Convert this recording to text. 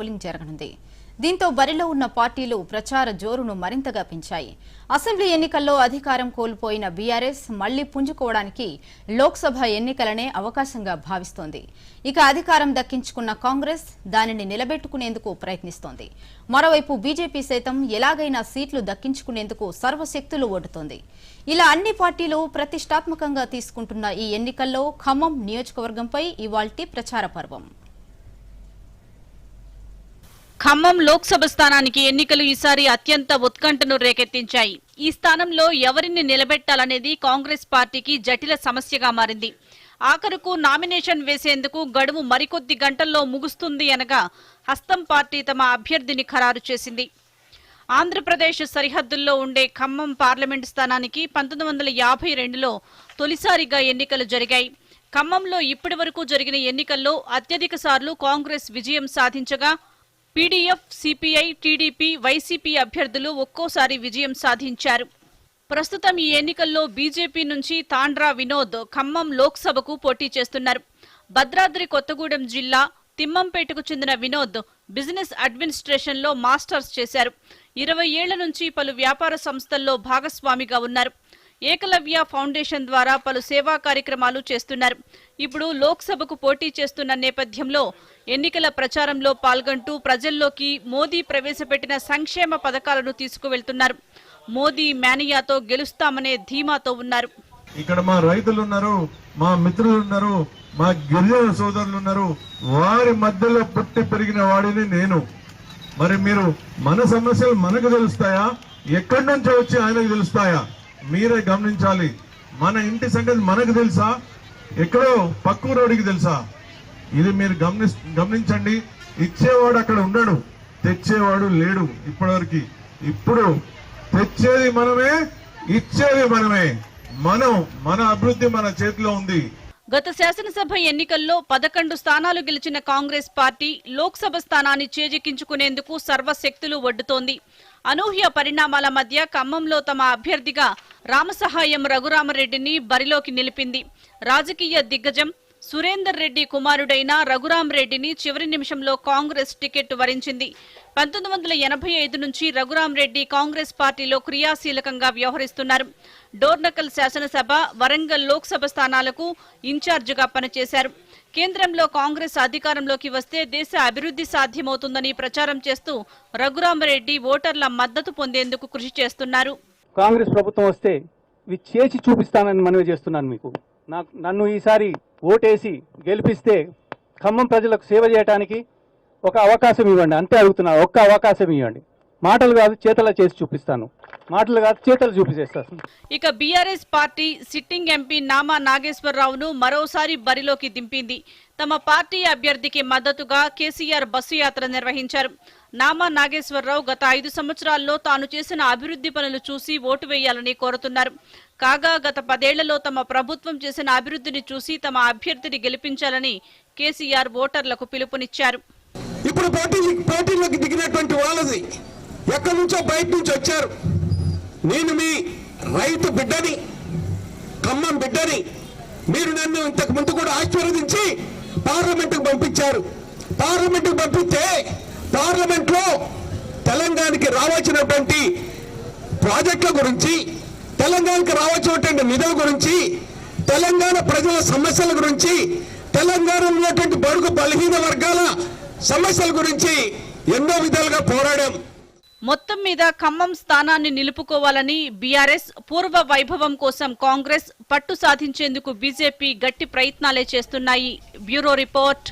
Polling జరగనుంది. దీంతో బరిలో ఉన్న పార్టీలు ప్రచార జోరును మరింతగా పెంచాయి. అసెంబ్లీ ఎన్నికల్లో అధికారం కోల్పోయిన బీఆర్ఎస్ మళ్ళీ పుంజుకోవడానికి లోక్సభ ఎన్నికలనే అవకాశంగా భావిస్తోంది. ఇక అధికారం దక్కించుకున్న కాంగ్రెస్ దానిని నిలబెట్టుకునేందుకు ప్రయత్నిస్తోంది. మరోవైపు బీజేపీ సైతం ఎలాగైనా సీట్లు దక్కించుకునేందుకు సర్వశక్తులు ఓడుతోంది ఇలా అన్ని పార్టీలు ప్రతిష్టాత్మకంగా తీసుకుంటున్న ఈ ఎన్నికల్లో ఖమ్మం నియోజకవర్గంపై ఇవాల్టి ప్రచార పర్వం. ఖమ్మం లోక్సభ స్థానానికి ఎన్నికలు ఈసారి అత్యంత ఉత్కంఠను రేకెత్తించాయి. ఈ స్థానంలో ఎవరిని నిలబెట్టాలనేది కాంగ్రెస్ పార్టీకి జటిల సమస్యగా మారింది. ఆఖరుకు నామినేషన్ వేసేందుకు గడువు మరికొద్ది గంటల్లో ముగుస్తుంది అనగా హస్తం పార్టీ తమ అభ్యర్థిని ఖరారు చేసింది. ఆంధ్రప్రదేశ్ సరిహద్దుల్లో ఉండే ఖమ్మం పార్లమెంటు స్థానానికి పంతొమ్మిది వందల యాభై రెండులో తొలిసారిగా ఎన్నికలు జరిగాయి. ఖమ్మంలో ఇప్పటి వరకు జరిగిన ఎన్నికల్లో అత్యధిక సార్లు కాంగ్రెస్ విజయం సాధించగా పీడీఎఫ్ సిపిఐ టీడీపీ వైసీపీ అభ్యర్థులు ఒక్కోసారి విజయం సాధించారు. ప్రస్తుతం ఈ ఎన్నికల్లో బీజేపీ నుంచి తాండ్రా వినోద్ ఖమ్మం లోక్సభకు పోటీ చేస్తున్నారు. భద్రాద్రి కొత్తగూడెం జిల్లా తిమ్మంపేటకు చెందిన వినోద్ బిజినెస్ అడ్మినిస్ట్రేషన్లో మాస్టర్స్ చేశారు. ఇరవై ఏళ్ళ నుంచి పలు వ్యాపార సంస్థల్లో భాగస్వామిగా ఉన్నారు. ఏకలవ్య ఫౌండేషన్ ద్వారా పలు సేవా కార్యక్రమాలు చేస్తున్నారు. ఇప్పుడు లోక్సభకు పోటీ చేస్తున్న నేపథ్యంలో ఎన్నికల ప్రచారంలో పాల్గొంటూ ప్రజల్లోకి మోదీ ప్రవేశపెట్టిన సంక్షేమ పథకాలను తీసుకువెళ్తున్నారు. మోదీ మేనియాతో గెలుస్తామనే ధీమాతో ఉన్నారు. ఇక్కడ మా రైతులు ఉన్నారు మా మిత్రులు ఉన్నారు మా గిరిజన సోదరులు ఉన్నారు వారి మధ్యలో పుట్టి పెరిగిన వాడిని నేను. మరి మీరు మన సమస్యలు మనకు తెలుస్తాయా? ఎక్కడి నుంచో వచ్చి ఆయనకు తెలుస్తాయా? మీరే గమనించాలి. మన ఇంటి సంగతి మనకు తెలుసా? ఎక్కడో పక్కూరోడికి తెలుసా? ఇది మీరు గమని గమనించండి. ఇచ్చేవాడు అక్కడ ఉండడు. తెచ్చేవాడు లేడు ఇప్పటివరకు. ఇప్పుడు తెచ్చేది మనమే ఇచ్చేది మనమే. మనం మన అభివృద్ధి మన చేతిలో ఉంది. గత శాసనసభ ఎన్నికల్లో పదకొండు స్థానాలు గెలిచిన కాంగ్రెస్ పార్టీ లోక్సభ స్థానాన్ని చేజిక్కించుకునేందుకు సర్వశక్తులు వడ్డుతోంది. అనూహ్య పరిణామాల మధ్య ఖమ్మంలో తమ అభ్యర్థిగా రామసహాయం రఘురామరెడ్డిని బరిలోకి నిలిపింది. రాజకీయ దిగ్గజం సురేందర్ రెడ్డి కుమారుడైన రఘురాం రెడ్డిని చివరి నిమిషంలో కాంగ్రెస్ టికెట్ వరించింది. పంతొమ్మిది వందల ఎనభై ఐదు నుంచి రఘురాం రెడ్డి కాంగ్రెస్ పార్టీలో క్రియాశీలకంగా వ్యవహరిస్తున్నారు. డోర్నకల్ శాసనసభ వరంగల్ లోక్సభ స్థానాలకు ఇన్ఛార్జిగా పనిచేశారు. కేంద్రంలో కాంగ్రెస్ అధికారంలోకి వస్తే దేశ అభివృద్ధి సాధ్యమవుతుందని ప్రచారం చేస్తూ రఘురామరెడ్డి ఓటర్ల మద్దతు పొందేందుకు కృషి చేస్తున్నారు. కాంగ్రెస్ ప్రభుత్వం వస్తే ఇవి చేసి చూపిస్తానని మనవి చేస్తున్నాను మీకు. నాకు నన్ను ఈసారి ఓటేసి గెలిపిస్తే ఖమ్మం ప్రజలకు సేవ చేయడానికి ఒక అవకాశం ఇవ్వండి. అంతే అడుగుతున్నా ఒక్క అవకాశం ఇవ్వండి. మాటలు కాదు చేతలా చేసి చూపిస్తాను. మాటలు కాదు చేతలు చూపించేస్తాను ఇక BRS party sitting MP Nama నాగేశ్వరరావును మరోసారి బరిలోకి దింపింది. తమ పార్టీ అభ్యర్థికి మద్దతుగా కేసీఆర్ బస్సు యాత్ర నిర్వహించారు. నామా నాగేశ్వరరావు గత ఐదు సంవత్సరాల్లో తాను చేసిన అభివృద్ధి పనులు చూసి ఓటు వేయాలని కోరుతున్నారు. కాగా గత పదేళ్ళలో తమ ప్రభుత్వం చేసిన అభివృద్ధిని చూసి తమ అభ్యర్థిని గెలిపించాలని కేసీఆర్ ఓటర్లకు పిలుపునిచ్చారు. ఇప్పుడు పోటీ పోటీలోకి దిగినటువంటి వాళ్ళది ఎక్కడి నుంచో బయట నుంచి వచ్చారు. నేను మీ రైతు బిడ్డని ఖమ్మం బిడ్డని మీరు నన్ను ఇంతకు ముందు కూడా ఆశీర్వదించి పార్లమెంటుకు పంపించారు. పార్లమెంటుకు పంపిస్తే పార్లమెంట్లో తెలంగాణకి రావాల్సినటువంటి ప్రాజెక్టుల గురించి తెలంగాణకి రావాల్సినటువంటి నిధుల గురించి తెలంగాణ ప్రజల సమస్యల గురించి తెలంగాణలో ఉన్నటువంటి బడుగు బలహీన వర్గాల సమస్యల గురించి ఎన్నో విధాలుగా పోరాడాం. మొత్తం మీద ఖమ్మం స్థానాన్ని నిలుపుకోవాలని బీఆర్ఎస్ పూర్వ వైభవం కోసం కాంగ్రెస్ పట్టు సాధించేందుకు బీజేపీ గట్టి ప్రయత్నాలే చేస్తున్నాయి. Bureau report.